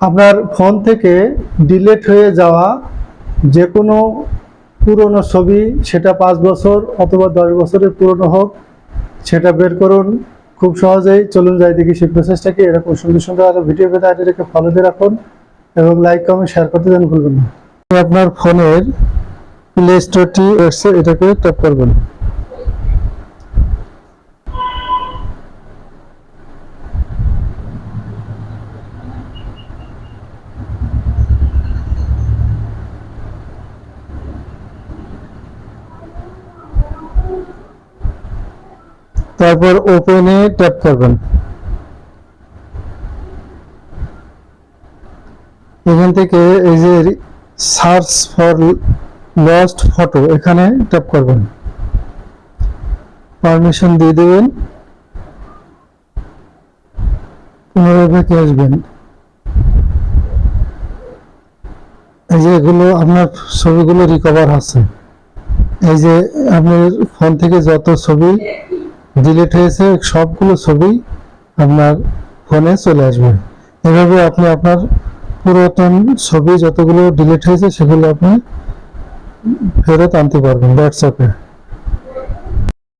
আপনার ফোন থেকে ডিলেট হয়ে যাওয়া যে কোনো পুরনো ছবি, সেটা পাঁচ বছর অথবা দশ বছরের পুরনো হোক, সেটা বের করুন। খুব সহজেই চলুন যাই দেখি সেই প্রসেসটা কি, এরকম সুন্দর সুন্দর আরও ভিডিও পেতে আইডি রেখে ফলো দিয়ে রাখুন এবং লাইক কমেন্ট শেয়ার করতে যেন ভুলবেন না। আপনার ফোনের প্লে স্টোরটি এটাকে ট্যাপ করবেন। তারপর ওপেনে ট্যাপ করবেন। এখান থেকে এই যে সার্চ ফর লস্ট ফটো এখানে ট্যাপ করবেন। পারমিশন দিয়ে দেবেন। পুনরায় ব্যাকে আসবেন? এই যে এগুলো আপনার ছবিগুলো রিকভার আছে এই যে আপনার ফোন থেকে যত ছবি ডিলিট হয়েছে, সবগুলো ছবি আপনার ফোনে চলে আসবে। এভাবে আপনি আপনার পুরাতন ছবি যতগুলো ডিলিট হয়েছে, সেগুলো আপনি ফেরত আনতে পারবেন হোয়াটসঅ্যাপে